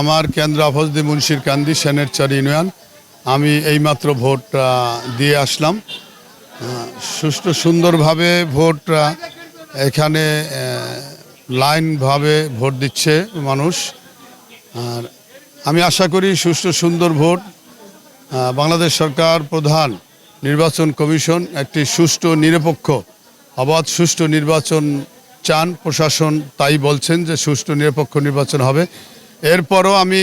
আমার কেন্দ্র আফজদি মুন্সির কান্দি সেনেরচর ইউনিয়ন। আমি এইমাত্র ভোট দিয়ে আসলাম। সুষ্ঠু সুন্দরভাবে ভোট এখানে লাইনভাবে ভোট দিচ্ছে মানুষ। আর আমি আশা করি সুষ্ঠু সুন্দর ভোট বাংলাদেশ সরকার প্রধান নির্বাচন কমিশন একটি সুষ্ঠু নিরপেক্ষ, অবাধ সুষ্ঠু নির্বাচন চান। প্রশাসন তাই বলছেন যে সুষ্ঠু নিরপেক্ষ নির্বাচন হবে। এরপরও আমি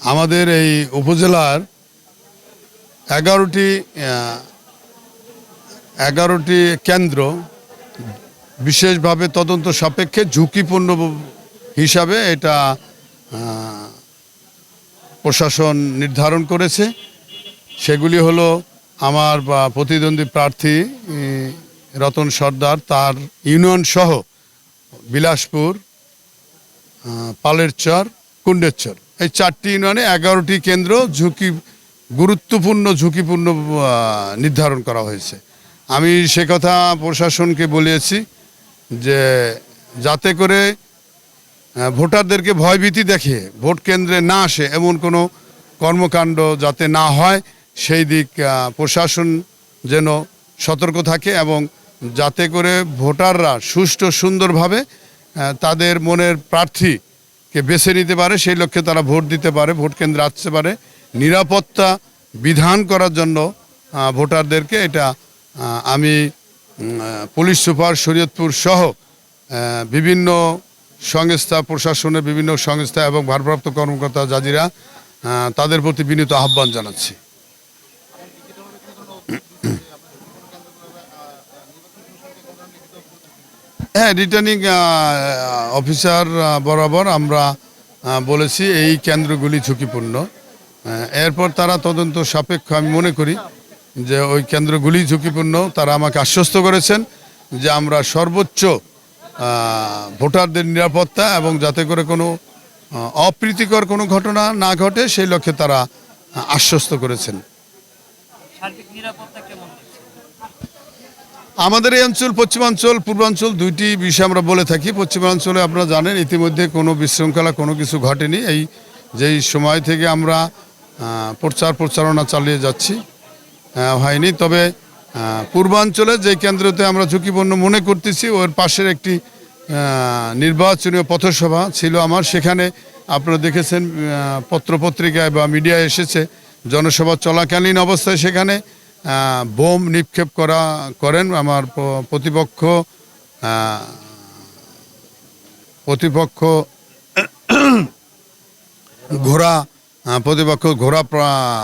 আমাদের এই উপজেলার এগারোটি এগারোটি কেন্দ্র বিশেষভাবে তদন্ত সাপেক্ষে ঝুঁকিপূর্ণ হিসাবে এটা প্রশাসন নির্ধারণ করেছে। সেগুলি হলো আমার প্রতিদ্বন্দ্বী প্রার্থী রতন সর্দার, তার ইউনিয়ন সহ বিলাসপুর আহ, পালেরচর কুণ্ডেরচর এই চারটি ইউনিয়নে এগারোটি কেন্দ্র ঝুঁকি গুরুত্বপূর্ণ ঝুঁকিপূর্ণ নির্ধারণ করা হয়েছে। আমি সে কথা প্রশাসনকে বলেছি যে যাতে করে ভোটারদেরকে ভয়ভীতি দেখে ভোট কেন্দ্রে না আসে এমন কোনো কর্মকাণ্ড যাতে না হয় সেই দিক প্রশাসন যেন সতর্ক থাকে এবং যাতে করে ভোটাররা সুষ্ঠু সুন্দরভাবে তাদের মনের প্রার্থীকে বেছে নিতে পারে, সেই লক্ষ্যে তারা ভোট দিতে পারে, ভোট কেন্দ্রে আসতে পারে। নিরাপত্তা বিধান করার জন্য ভোটারদেরকে এটা আমি পুলিশ সুপার শরীয়তপুর সহ বিভিন্ন সংস্থা, প্রশাসনের বিভিন্ন সংস্থা এবং ভারপ্রাপ্ত কর্মকর্তা জাজিরা তাদের প্রতি বিনীত আহ্বান জানাচ্ছি। হ্যাঁ রিটার্নিং অফিসার বরাবর আমরা বলেছি এই কেন্দ্রগুলি ঝুঁকিপূর্ণ। এরপর তারা তদন্ত সাপেক্ষ, আমি মনে করি যে ওই কেন্দ্রগুলি ঝুঁকিপূর্ণ। তারা আমাকে আশ্বস্ত করেছেন যে আমরা সর্বোচ্চ ভোটারদের নিরাপত্তা এবং যাতে করে কোনো অপ্রীতিকর কোনো ঘটনা না ঘটে, সেই লক্ষ্যে তারা আশ্বস্ত করেছেন। সার্বিক নিরাপত্তা কেমন? আমাদের এই অঞ্চল, পশ্চিমাঞ্চল, পূর্বাঞ্চল দুইটি বিষয় আমরা বলে থাকি। পশ্চিমাঞ্চলে আপনারা জানেন, ইতিমধ্যে কোনো বিশৃঙ্খলা, কোনো কিছু ঘটেনি। এই যেই সময় থেকে আমরা প্রচার প্রচারণা চালিয়ে যাচ্ছি হয়নি। তবে পূর্বাঞ্চলে যে কেন্দ্রতে আমরা ঝুঁকিপূর্ণ মনে করতেছি, ওর পাশের একটি নির্বাচনীয় পথসভা ছিল আমার। সেখানে আপনারা দেখেছেন পত্রপত্রিকায় বা মিডিয়ায় এসেছে, জনসভা চলাকালীন অবস্থায় সেখানে বোম নিক্ষেপ করা করেন আমার প্রতিপক্ষ প্রতিপক্ষ ঘোড়া প্রতিপক্ষ ঘোড়া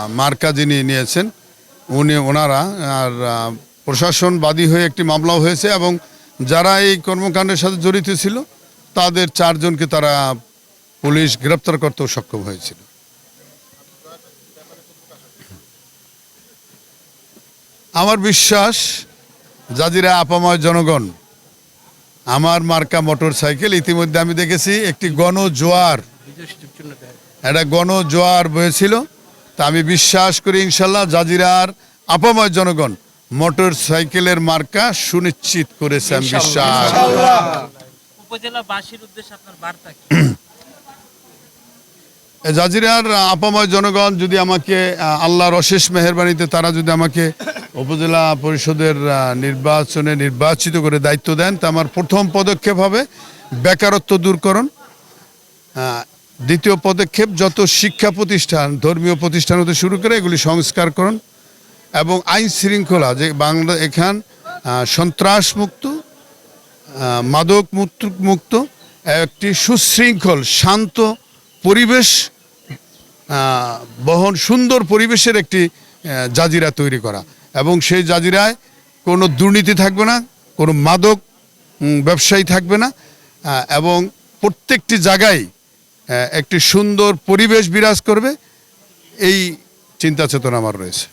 মার্কা যিনি নিয়েছেন উনি ওনারা আর আহ, প্রশাসন বাদী হয়ে একটি মামলাও হয়েছে এবং যারা এই কর্মকাণ্ডের সাথে জড়িত ছিল তাদের চারজনকে তারা পুলিশ গ্রেপ্তার করতেও সক্ষম হয়েছিল। আমার বিশ্বাস জাজিরা আপাময় জনগণ আমার মার্কা মোটর সাইকেল ইতিমধ্যে আমি দেখেছি একটি গণ জোয়ার একটা গণ জোয়ার বয়েছিল তা আমি বিশ্বাস করি ইনশাল্লাহ জাজিরার আপাময় জনগণ মোটর সাইকেলের মার্কা সুনিশ্চিত করেছে আমি বিশ্বাস জাজিরার আপাময় জনগণ যদি আমাকে আল্লাহর অশেষ মেহরবানিতে তারা যদি আমাকে উপজেলা পরিষদের নির্বাচনে নির্বাচিত করে দায়িত্ব দেন। তা আমার প্রথম পদক্ষেপ হবে বেকারত্ব দূরকরণ। দ্বিতীয় পদক্ষেপ, যত শিক্ষা প্রতিষ্ঠান, ধর্মীয় প্রতিষ্ঠান হতে শুরু করে এগুলি সংস্কার করুন এবং আইন শৃঙ্খলা, যে বাংলা এখান সন্ত্রাসমুক্ত মাদক মুক্ত একটি সুশৃঙ্খল, শান্ত পরিবেশ বহন সুন্দর পরিবেশের একটি জাজিরা তৈরি করা। এবং সেই জাজিরায় কোনো দুর্নীতি থাকবে না, কোনো মাদক ব্যবসায়ী থাকবে না এবং প্রত্যেকটি জায়গায় একটি সুন্দর পরিবেশ বিরাজ করবে, এই চিন্তা চেতনা আমার রয়েছে।